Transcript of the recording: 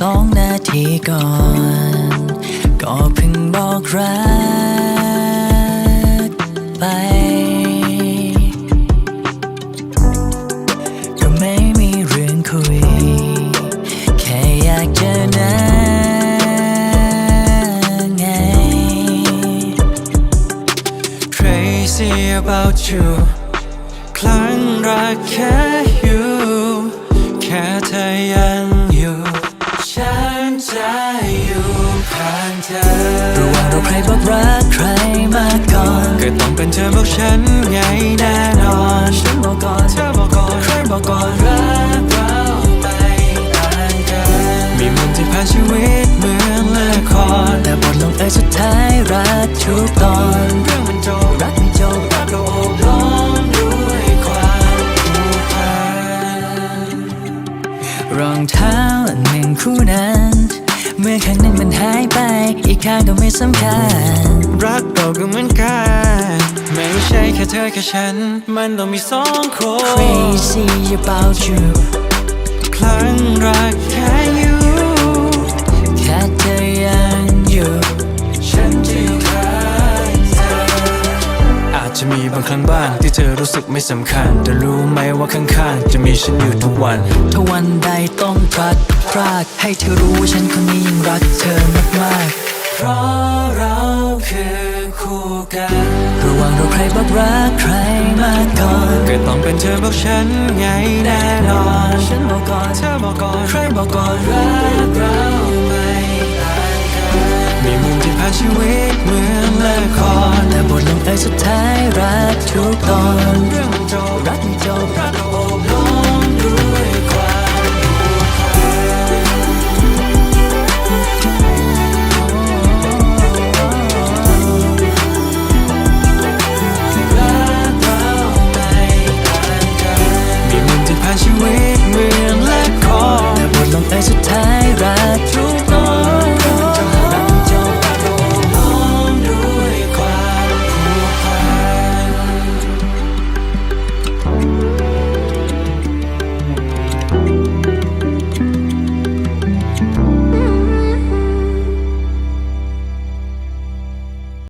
สองนาทีก่อน ก็เพิ่งบอกรักไป ก็ไม่มีเรื่องคุย แค่อยากเจอหน้าไง Crazy about you คลั่งรักแค่ you แค่เธอยังอยู่ ฉันจะอยู่ข้างเธอระหว่างเราใครบอกรักใคร องเท้าอันหนึ่งคู่นั้น เมื่อข้างหนึ่งมันหายไป อีกข้างก็ไม่สำคัญ รักเราก็เหมือนกัน ไม่ใช่แค่เธอแค่ฉัน มันต้องมีสองคน Crazy about you คลั่งรักแค่ จจะมีบางครั้งบ้างที่เธอรู้สึกไม่สำคัญ แต่รู้ไหมว่าข้างๆ จะมีฉันอยู่ทุกวัน ถ้าวันใดต้องพลัดพรากให้เธอรู้ว่าฉันคนนี้ยังรักเธอมากเพราะเราคือคู่กันๆระหว่างเราใครบอกรักใครมาก่อนก็ต้องเป็นเธอบอกฉันไงแน่นอนฉันบอกก่อนเธอบอกก่อนใครบอกก่อนรักเราไม่ต่างกันมีมุมที่ผ่านชีวิตเหมือน สุดท้ายรักทุกตอนเรื่องจบรักจบรักโอบล้อมด้วยความรักเราไม่ต่างกันมีมุมที่ผ่านชีวิตเมืองและคอแต่บทลงเอยสุดท้ายรักทุก